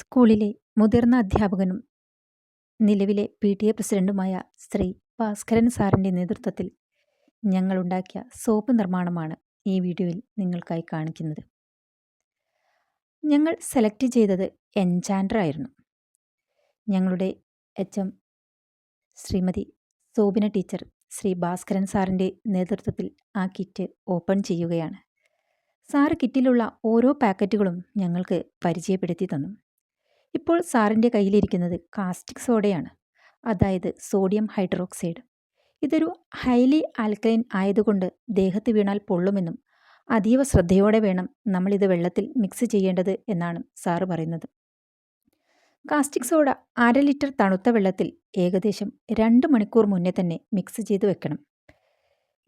സ്കൂളിലെ മുതിർന്ന അധ്യാപകനും നിലവിലെ പി. ടി. എ. പ്രസിഡന്റുമായ ശ്രീ. ഭാസ്കരൻ സാറിന്റെ നേതൃത്വത്തിൽ ഞങ്ങളുണ്ടാക്കിയ സോപ്പ് നിർമ്മാണമാണ് ഈ വീഡിയോയിൽ നിങ്ങൾക്കായി കാണിക്കുന്നത്. ഞങ്ങൾ സെലക്ട് ചെയ്തത് എൻചാൻഡർ ആയിരുന്നു. ഞങ്ങളുടെ H. M. Shrimati Sobina teacher Shri. Bhaskaran സാറിന്റെ നേതൃത്വത്തിൽ ആ കിറ്റ് ഓപ്പൺ ചെയ്യുകയാണ്. സാറ് കിറ്റിലുള്ള ഓരോ പാക്കറ്റുകളും ഞങ്ങൾക്ക് പരിചയപ്പെടുത്തി തന്നു. ഇപ്പോൾ സാറിന്റെ കയ്യിലിരിക്കുന്നത് കാസ്റ്റിക് സോഡയാണ് അതായത് സോഡിയം ഹൈഡ്രോക്സൈഡ്. ഇതൊരു ഹൈലി ആൽക്കലൈൻ ആയതുകൊണ്ട് ദേഹത്ത് വീണാൽ പൊള്ളുമെന്നും അതീവ ശ്രദ്ധയോടെ വേണം നമ്മളിത് വെള്ളത്തിൽ മിക്സ് ചെയ്യേണ്ടത് എന്നാണ് സാറ് പറയുന്നത്. കാസ്റ്റിക് സോഡ അര ലിറ്റർ തണുത്ത വെള്ളത്തിൽ ഏകദേശം രണ്ട് മണിക്കൂർ മുന്നേ തന്നെ മിക്സ് ചെയ്ത് വെക്കണം.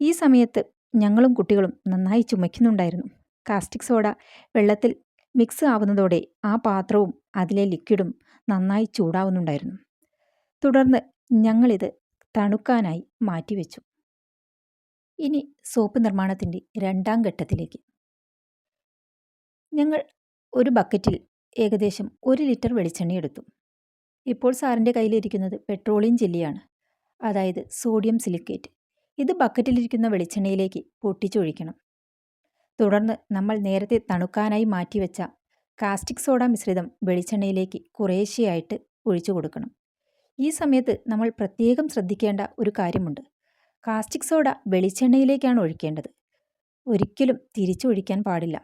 ഈ സമയത്ത് ഞങ്ങളും കുട്ടികളും നന്നായി ചുമയ്ക്കുന്നുണ്ടായിരുന്നു. കാസ്റ്റിക് സോഡ വെള്ളത്തിൽ മിക്സ് ആവുന്നതോടെ ആ പാത്രവും അതിലെ ലിക്വിഡും നന്നായി ചൂടാവുന്നുണ്ടായിരുന്നു. തുടർന്ന് ഞങ്ങളിത് തണുക്കാനായി മാറ്റിവെച്ചു. ഇനി സോപ്പ് നിർമ്മാണത്തിന്റെ രണ്ടാം ഘട്ടത്തിലേക്ക്. ഞങ്ങൾ ഒരു ബക്കറ്റിൽ ഏകദേശം ഒരു ലിറ്റർ വെളിച്ചെണ്ണ എടുത്തു. ഇപ്പോൾ സാറിന്റെ കയ്യിലിരിക്കുന്നത് പെട്രോളിയം ജെല്ലിയാണ് അതായത് സോഡിയം സിലിക്കേറ്റ്. ഇത് ബക്കറ്റിലിരിക്കുന്ന വെളിച്ചെണ്ണയിലേക്ക് പൊട്ടിച്ചൊഴിക്കണം. തുടർന്ന് നമ്മൾ നേരത്തെ തണുക്കാനായി മാറ്റിവെച്ച കാസ്റ്റിക് സോഡ മിശ്രിതം വെളിച്ചെണ്ണയിലേക്ക് കുറേശ്ശെയായിട്ട് ഒഴിച്ചു കൊടുക്കണം. ഈ സമയത്ത് നമ്മൾ പ്രത്യേകം ശ്രദ്ധിക്കേണ്ട ഒരു കാര്യമുണ്ട്. കാസ്റ്റിക് സോഡ വെളിച്ചെണ്ണയിലേക്കാണ് ഒഴിക്കേണ്ടത്. ഒരിക്കലും തിരിച്ചൊഴിക്കാൻ പാടില്ല.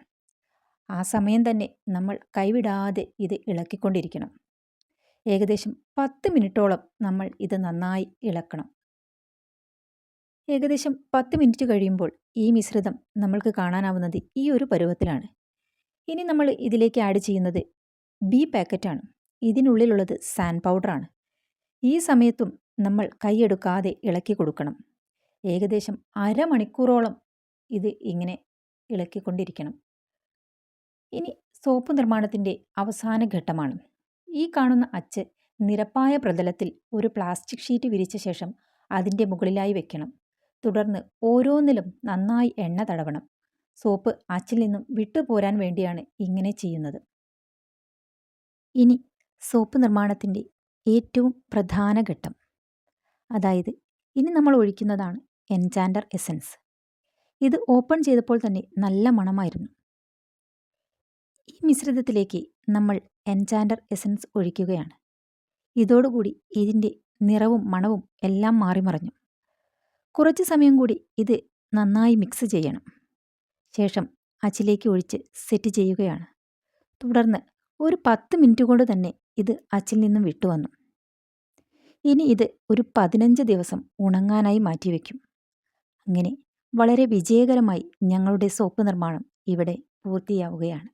ആ സമയം തന്നെ നമ്മൾ കൈവിടാതെ ഇത് ഇളക്കിക്കൊണ്ടിരിക്കണം. ഏകദേശം പത്ത് മിനിറ്റോളം നമ്മൾ ഇത് നന്നായി ഇളക്കണം. ഏകദേശം പത്ത് മിനിറ്റ് കഴിയുമ്പോൾ ഈ മിശ്രിതം നമ്മൾക്ക് കാണാനാവുന്നത് ഈ ഒരു പരുവത്തിലാണ്. ഇനി നമ്മൾ ഇതിലേക്ക് ആഡ് ചെയ്യുന്നത് ബി പാക്കറ്റാണ് ഇതിനുള്ളിലുള്ളത് സാൻഡ് പൗഡറാണ് ഈ സമയത്തും നമ്മൾ കൈയെടുക്കാതെ ഇളക്കി കൊടുക്കണം. ഏകദേശം അരമണിക്കൂറോളം ഇത് ഇങ്ങനെ ഇളക്കിക്കൊണ്ടിരിക്കണം. ഇനി സോപ്പ് നിർമ്മാണത്തിന്റെ അവസാന ഘട്ടമാണ്. ഈ കാണുന്ന അച്ച് നിരപ്പായ പ്രതലത്തിൽ ഒരു പ്ലാസ്റ്റിക് ഷീറ്റ് വിരിച്ച ശേഷം അതിന്റെ മുകളിലായി വെക്കണം. തുടർന്ന് ഓരോന്നിലും നന്നായി എണ്ണ തടവണം. സോപ്പ് അച്ചിൽ നിന്നും വിട്ടുപോരാൻ വേണ്ടിയാണ് ഇങ്ങനെ ചെയ്യുന്നത്. ഇനി സോപ്പ് നിർമ്മാണത്തിന്റെ ഏറ്റവും പ്രധാന ഘട്ടം. അതായത് ഇനി നമ്മൾ ഒഴിക്കുന്നതാണ് എൻചാൻഡർ എസൻസ്. ഇത് ഓപ്പൺ ചെയ്തപ്പോൾ തന്നെ നല്ല മണമായിരുന്നു. ഈ മിശ്രിതത്തിലേക്ക് നമ്മൾ എൻചാൻഡർ എസൻസ് ഒഴിക്കുകയാണ്. ഇതോടുകൂടി ഇതിന്റെ നിറവും മണവും എല്ലാം മാറിമറിഞ്ഞു. കുറച്ച് സമയം കൂടി ഇത് നന്നായി മിക്സ് ചെയ്യണം. ശേഷം അച്ചിലേക്ക് ഒഴിച്ച് സെറ്റ് ചെയ്യുകയാണ്. തുടർന്ന് ഒരു പത്ത് മിനിറ്റ് കൊണ്ട് തന്നെ ഇത് അച്ചിൽ നിന്നും വിട്ടുവന്നു ഇനി ഇത് ഒരു പതിനഞ്ച് ദിവസം ഉണങ്ങാനായി മാറ്റിവെക്കും അങ്ങനെ വളരെ വിജയകരമായി ഞങ്ങളുടെ സോപ്പ് നിർമ്മാണം ഇവിടെ പൂർത്തിയാവുകയാണ്.